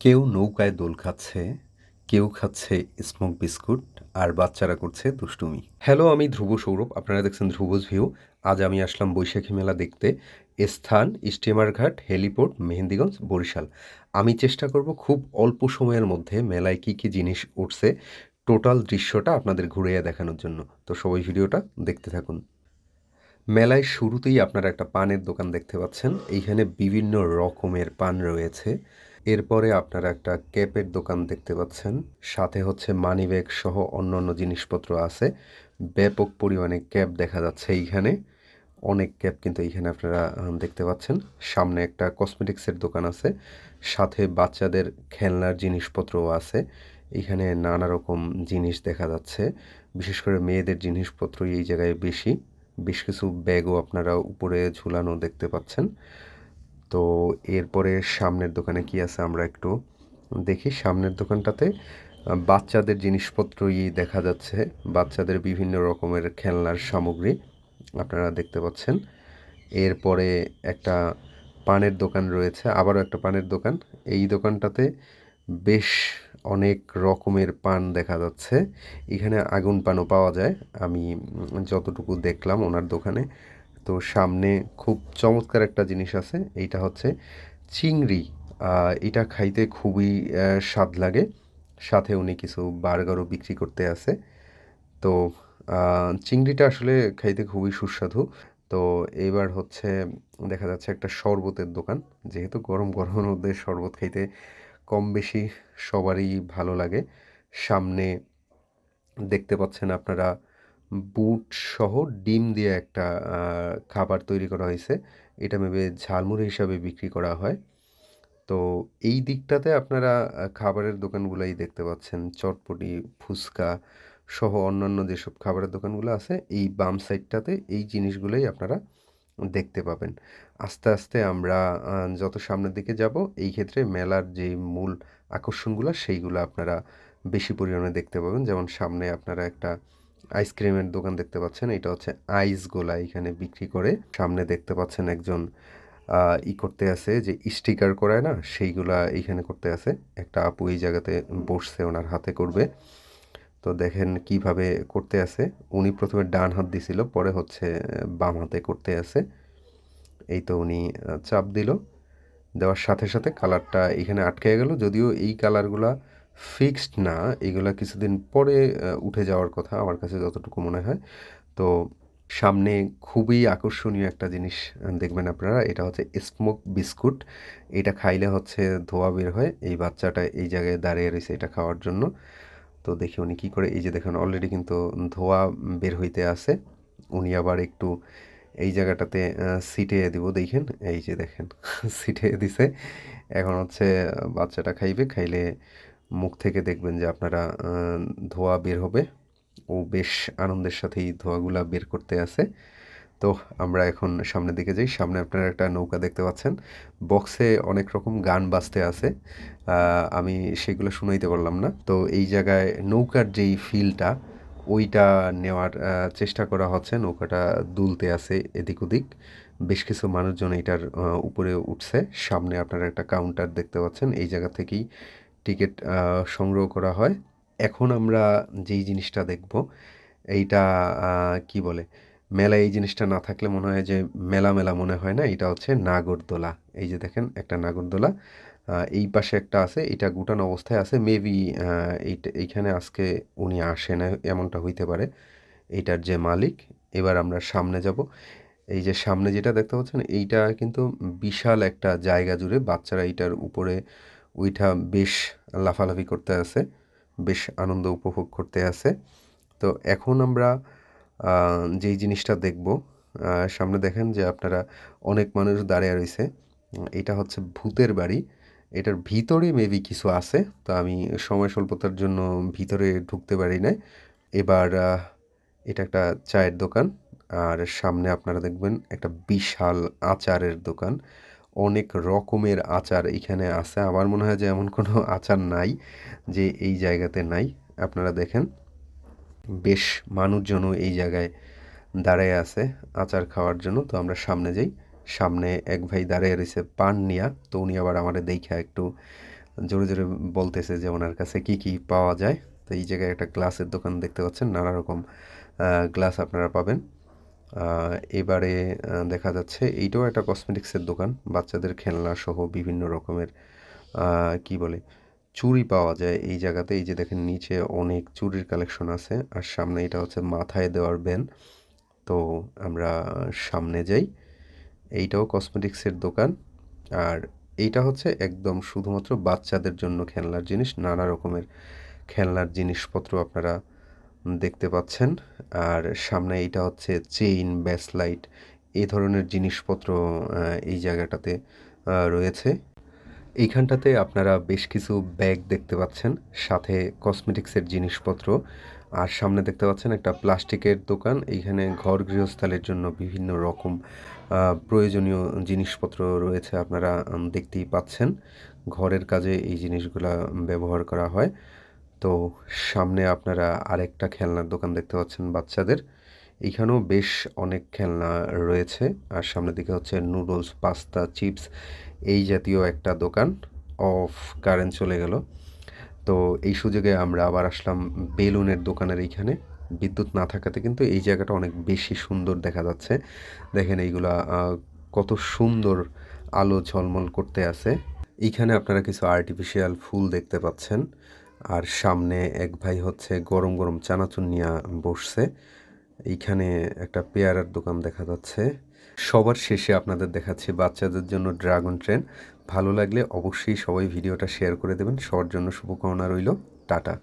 কেউ নৌকায় দোল খাচ্ছে, কেউ খাচ্ছে স্মোক বিস্কুট, আর বাচ্চারা করছে দুষ্টুমি। হ্যালো, আমি ধ্রুব সৌরভ, আপনারা দেখছেন ধ্রুবজ ভিউ। আজ আমি আসলাম বৈশাখী মেলা দেখতে। স্থান স্টিমার ঘাট হেলিপোর্ট, মেহেন্দিগঞ্জ, বরিশাল। আমি চেষ্টা করব খুব অল্প সময়ের মধ্যে মেলায় কি কি জিনিস উঠছে, টোটাল দৃশ্যটা আপনাদের ঘুরিয়ে দেখানোর জন্য। তো সবাই ভিডিওটা দেখতে থাকুন। মেলায় শুরুতেই আপনারা একটা পানের দোকান দেখতে পাচ্ছেন। এইখানে বিভিন্ন রকমের পান রয়েছে। এরপরে আপনারা একটা ক্যাপের দোকান দেখতে পাচ্ছেন। সাথে হচ্ছে মানি ব্যাগ সহ অন্যান্য জিনিসপত্র আছে। ব্যাপক পরিমাণে ক্যাপ দেখা যাচ্ছে এইখানে। অনেক ক্যাপ কিন্তু এইখানে আপনারা দেখতে পাচ্ছেন। সামনে একটা কসমেটিক্সের দোকান আছে। সাথে বাচ্চাদের খেলনার জিনিসপত্রও আছে। এখানে নানা রকম জিনিস দেখা যাচ্ছে। বিশেষ করে মেয়েদের জিনিসপত্রই এই জায়গায় বেশি। বেশ কিছু ব্যাগও আপনারা উপরে ঝুলানো দেখতে পাচ্ছেন। তো এরপরে সামনের দোকানে কি আছে আমরা একটু দেখি। সামনের দোকানটাতে বাচ্চাদের জিনিসপত্রই দেখা যাচ্ছে। বাচ্চাদের বিভিন্ন রকমের খেলনার সামগ্রী আপনারা দেখতে পাচ্ছেন। এরপরে একটা পানের দোকান রয়েছে, আবারও একটা পানের দোকান। এই দোকানটাতে বেশ অনেক রকমের পান দেখা যাচ্ছে। এখানে আগুন পানও পাওয়া যায়। আমি যতটুকু দেখলাম ওনার দোকানে তো সামনে খুব চমৎকার একটা জিনিস আছে, এইটা হচ্ছে চিংড়ি। এটা খাইতে খুবই স্বাদ লাগে। সাথে উনি কিছু বার্গারও বিক্রি করতে আছে। তো চিংড়িটা আসলে খাইতে খুবই সুস্বাদু। তো এবার হচ্ছে দেখা যাচ্ছে একটা শরবতের দোকান। যেহেতু গরম গরমের মধ্যে শরবত খাইতে কম বেশি সবারই ভালো লাগে। সামনে দেখতে পাচ্ছেন আপনারা বুট সহ ডিম দিয়ে একটা খাবার তৈরি করা হয়েছে। এটা মেবে ঝালমুড়ি হিসাবে বিক্রি করা হয়। তো এই দিকটাতে আপনারা খাবারের দোকানগুলাই দেখতে পাচ্ছেন। চটপটি, ফুচকা সহ অন্যান্য যেসব খাবারের দোকানগুলো আছে, এই বাম সাইডটাতে এই জিনিসগুলোই আপনারা দেখতে পাবেন। আস্তে আস্তে আমরা যত সামনের দিকে যাব, এই ক্ষেত্রে মেলার যে মূল আকর্ষণগুলো, সেইগুলো আপনারা বেশি পরিমাণে দেখতে পাবেন। যেমন সামনে আপনারা একটা আইসক্রিমের দোকান দেখতে পাচ্ছেন। এটা হচ্ছে আইস গোলা। এখানে বিক্রি করে সামনে দেখতে পাচ্ছেন একজন ই করতে আছে যে স্টিকার করায় না, সেইগুলা এইখানে করতে আছে। একটা আপু এই জায়গাতে বসছে, ওনার হাতে করবে। তো দেখেন কীভাবে করতে আছে। উনি প্রথমে ডান হাত দিছিল, পরে হচ্ছে বাম হাতে করতে আছে। এই তো উনি চাপ দিল। দেওয়ার সাথে সাথে কালারটা এখানে আটকে গেল। যদিও এই কালারগুলা ফিক্সড না, এগুলা কিছুদিন পরে উঠে যাওয়ার কথা আমার কাছে যতটুকু মনে হয়। তো সামনে খুবই আকর্ষণীয় একটা জিনিস দেখবেন আপনারা, এটা হচ্ছে স্মোক বিস্কুট। এটা খাইলে হচ্ছে ধোয়া বের হয়, এই বাচ্চাটা এই জায়গায় দাঁড়িয়ে রয়েছে এটা খাওয়ার জন্য। তো দেখি উনি কী করে, এই যে দেখেন অলরেডি কিন্তু ধোয়া বের হইতে আছে। উনি আবার একটু এই জায়গাটাতে সিটে দিব, দেখেন, এই যে দেখেন সিটে দিছে। এখন হচ্ছে বাচ্চাটা খাইবে, খাইলে মুখ থেকে দেখবেন যে আপনারা ধোঁয়া বের হবে। ও বেশ আনন্দের সাথেই ধোঁয়াগুলা বের করতে আছে। তো আমরা এখন সামনের দিকে যাই। সামনে আপনারা একটা নৌকা দেখতে পাচ্ছেন। বক্সে অনেক রকম গান বাজতে আছে। আমি সেগুলো শুনাইতে পারলাম না। তো এই জায়গায় নৌকার যেই ফিলটা ওইটা নেওয়ার চেষ্টা করা হচ্ছে। নৌকাটা দুলতে আছে এদিক ওদিক। বেশ কিছু মানুষজন এটার উপরে উঠছে। সামনে আপনারা একটা কাউন্টার দেখতে পাচ্ছেন। এই জায়গা থেকেই টিকিট সংগ্রহ করা হয়। এখন আমরা যেই জিনিসটা দেখব, এইটা কি বলে? মেলায় এই জিনিসটা না থাকলে মনে হয় যে মেলা মেলা মনে হয় না? এটা হচ্ছে নাগরদোলা। এই যে দেখেন, একটা নাগরদোলা। এই পাশে একটা আছে, এটা গুটানো অবস্থায় আছে। মেবি এইটা, এইখানে আজকে উনি আসে না এমনটা হইতে পারে। এইটার যে মালিক, এবার আমরা সামনে যাব। এই যে সামনে যেটা দেখতে পাচ্ছেন, এইটা কিন্তু বিশাল একটা জায়গা জুড়ে বাচ্চারা এইটার উপরে উইঠা বেশ লাফালাফি করতে আছে, বেশ আনন্দ উপভোগ করতে আছে। তো এখন আমরা যেই জিনিসটা দেখব সামনে দেখেন যে আপনারা অনেক মানুষ দাঁড়িয়ে রয়েছে। এটা হচ্ছে ভূতের বাড়ি। এটার ভিতরে মেবি কিছু আছে, তো আমি সময় স্বল্পতার জন্য ভিতরে ঢুকতে পারি না এবার এটা একটা চায়ের দোকান, আর সামনে আপনারা দেখবেন একটা বিশাল আচারের দোকান। অনেক রকমের আচার এখানে আছে। আমার মনে হয় যে এমন কোনো আচার নাই যে এই জায়গাতে নাই। আপনারা দেখেন, বেশ মানুষজনও এই জায়গায় দাঁড়ায় আছে আচার খাওয়ার জন্য। তো আমরা সামনে যাই। সামনে এক ভাই দাঁড়িয়ে রয়েছে পান নিয়া। তো উনি আবার আমাদের দেখা একটু জোরে জোরে বলতেছে যে ওনার কাছে কি কি পাওয়া যায়। তো এই জায়গায় একটা গ্লাসের দোকান দেখতে পাচ্ছেন। নানা রকম গ্লাস আপনারা পাবেন। এবারে দেখা যাচ্ছে এইটাও একটা কসমেটিক্সের দোকান। বাচ্চাদের খেলনা সহ বিভিন্ন রকমের কি বলে, চুড়ি পাওয়া যায় এই জায়গাতে। এই যে দেখেন, নিচে অনেক চুড়ির কালেকশন আছে আর সামনে এটা হচ্ছে মাথায় দেওয়ার ব্যান তো আমরা সামনে যাই। এইটাও কসমেটিক্সের দোকান। আর এইটা হচ্ছে একদম শুধুমাত্র বাচ্চাদের জন্য খেলনার জিনিস। নানা রকমের খেলনার জিনিসপত্র আপনারা দেখতে পাচ্ছেন। আর সামনে এটা হচ্ছে চেইন, ব্যাসলাইট এই ধরনের জিনিসপত্র এই জায়গাটাতে রয়েছে। এইখানটাতে আপনারা বেশ কিছু ব্যাগ দেখতে পাচ্ছেন, সাথে কসমেটিক্সের জিনিসপত্র। আর সামনে দেখতে পাচ্ছেন একটা প্লাস্টিকের দোকান, এইখানে ঘর গৃহস্থালের জন্য বিভিন্ন রকম প্রয়োজনীয় জিনিসপত্র রয়েছে আপনারা দেখতেই পাচ্ছেন। ঘরের কাজে এই জিনিসগুলা ব্যবহার করা হয়। তো সামনে আপনারা আরেকটা খেলনার দোকান দেখতে পাচ্ছেন বাচ্চাদের। এখানেও বেশ অনেক খেলনা রয়েছে। আর সামনের দিকে হচ্ছে নুডলস, পাস্তা, চিপস এই জাতীয় একটা দোকান অফ কারেন্ট চলে গেল। তো এই সুযোগে আমরা আবার আসলাম বেলুনের দোকানের এইখানে। বিদ্যুৎ না থাকাতে কিন্তু এই জায়গাটা অনেক বেশি সুন্দর দেখা যাচ্ছে। দেখেন এইগুলা কত সুন্দর আলো ঝলমল করতে আছে। এইখানে আপনারা কিছু আর্টিফিশিয়াল ফুল দেখতে পাচ্ছেন। আর সামনে এক ভাই হচ্ছে গরম গরম চানাচুর নিয়ে বসছে। এইখানে একটা পেয়ারার দোকান দেখা যাচ্ছে। সবার শেষে আপনাদের দেখাচ্ছি বাচ্চাদের জন্য ড্রাগন ট্রেন। ভালো লাগলে অবশ্যই সবাই ভিডিওটা শেয়ার করে দেবেন। সবার জন্য শুভকামনা রইল। টাটা।